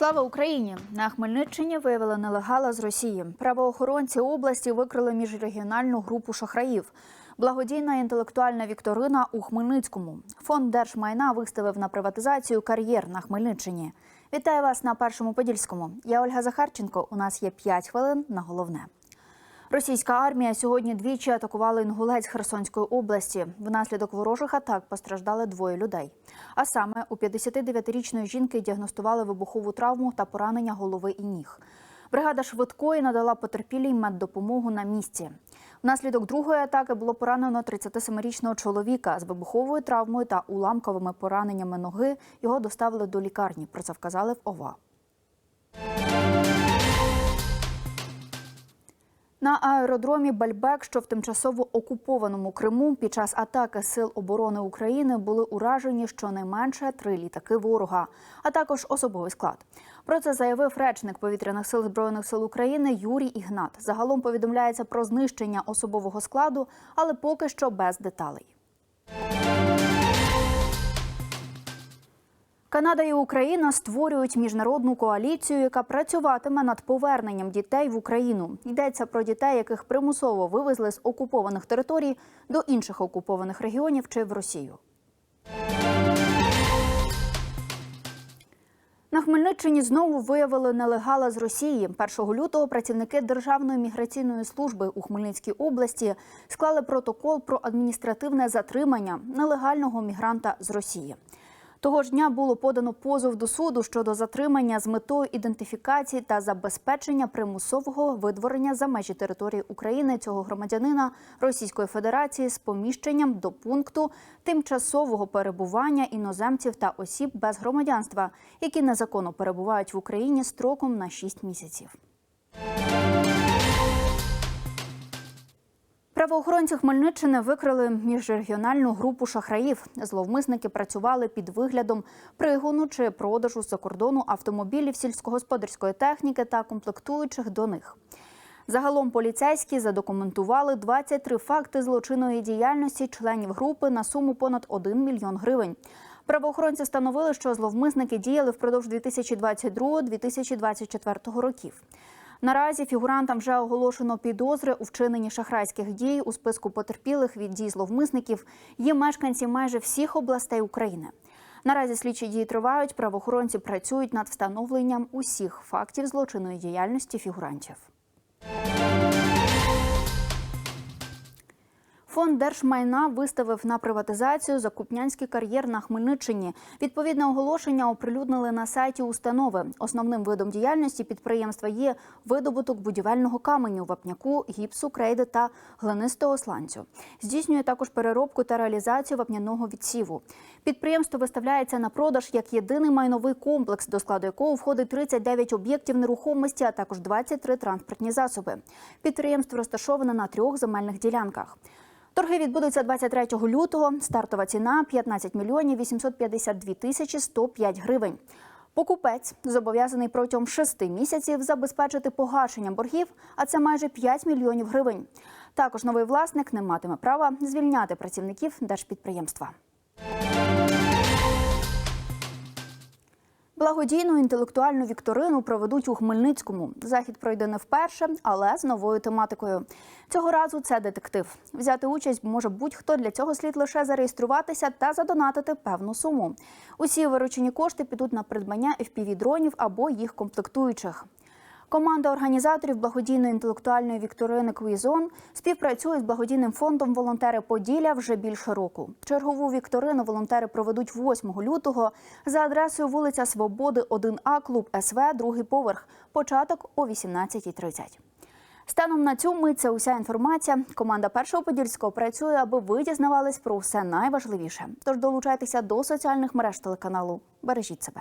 Слава Україні! На Хмельниччині виявили нелегала з Росії. Правоохоронці області викрили міжрегіональну групу шахраїв. Благодійна інтелектуальна вікторина у Хмельницькому. Фонд держмайна виставив на приватизацію кар'єр на Хмельниччині. Вітаю вас на першому подільському. Я Ольга Захарченко. У нас є 5 хвилин на головне. Російська армія сьогодні двічі атакувала Інгулець Херсонської області. Внаслідок ворожих атак постраждали двоє людей. А саме у 59-річної жінки діагностували вибухову травму та поранення голови і ніг. Бригада швидкої надала потерпілій меддопомогу на місці. Внаслідок другої атаки було поранено 37-річного чоловіка з вибуховою травмою та уламковими пораненнями ноги. Його доставили до лікарні. Про це вказали в ОВА. На аеродромі Бальбек, що в тимчасово окупованому Криму, під час атаки сил оборони України були уражені щонайменше три літаки ворога, а також особовий склад. Про це заявив речник повітряних сил збройних сил України Юрій Ігнат. Загалом повідомляється про знищення особового складу, але поки що без деталей. Канада і Україна створюють міжнародну коаліцію, яка працюватиме над поверненням дітей в Україну. Йдеться про дітей, яких примусово вивезли з окупованих територій до інших окупованих регіонів чи в Росію. На Хмельниччині знову виявили нелегала з Росії. 1 лютого працівники Державної міграційної служби у Хмельницькій області склали протокол про адміністративне затримання нелегального мігранта з Росії. Того ж дня було подано позов до суду щодо затримання з метою ідентифікації та забезпечення примусового видворення за межі території України цього громадянина Російської Федерації з поміщенням до пункту тимчасового перебування іноземців та осіб без громадянства, які незаконно перебувають в Україні строком на 6 місяців. Правоохоронці Хмельниччини викрили міжрегіональну групу шахраїв. Зловмисники працювали під виглядом пригону чи продажу з-за кордону автомобілів сільськогосподарської техніки та комплектуючих до них. Загалом поліцейські задокументували 23 факти злочинної діяльності членів групи на суму понад 1 мільйон гривень. Правоохоронці встановили, що зловмисники діяли впродовж 2022-2024 років. Наразі фігурантам вже оголошено підозри у вчиненні шахрайських дій у списку потерпілих від дій зловмисників. Є мешканці майже всіх областей України. Наразі слідчі дії тривають. Правоохоронці працюють над встановленням усіх фактів злочинної діяльності фігурантів. Фонд держмайна виставив на приватизацію закупнянський кар'єр на Хмельниччині. Відповідне оголошення оприлюднили на сайті установи. Основним видом діяльності підприємства є видобуток будівельного каменю, вапняку, гіпсу, крейди та глинистого сланцю. Здійснює також переробку та реалізацію вапняного відсіву. Підприємство виставляється на продаж як єдиний майновий комплекс, до складу якого входить 39 об'єктів нерухомості, а також 23 транспортні засоби. Підприємство розташоване на трьох земельних ділянках. Торги відбудуться 23 лютого. Стартова ціна 15 мільйонів 852 тисячі 105 гривень. Покупець зобов'язаний протягом шести місяців забезпечити погашення боргів, а це майже 5 мільйонів гривень. Також новий власник не матиме права звільняти працівників держпідприємства. Благодійну інтелектуальну вікторину проведуть у Хмельницькому. Захід пройде не вперше, але з новою тематикою. Цього разу це детектив. Взяти участь може будь-хто. Для цього слід лише зареєструватися та задонатити певну суму. Усі виручені кошти підуть на придбання FPV-дронів або їх комплектуючих. Команда організаторів благодійної інтелектуальної вікторини Квізон співпрацює з благодійним фондом Волонтери Поділля вже більше року. Чергову вікторину волонтери проведуть 8 лютого за адресою вулиця Свободи, 1А, клуб СВ, другий поверх. Початок о 18.30. Станом на цю мить це уся інформація. Команда першого подільського працює, аби ви дізнавались про все найважливіше. Тож долучайтеся до соціальних мереж телеканалу. Бережіть себе.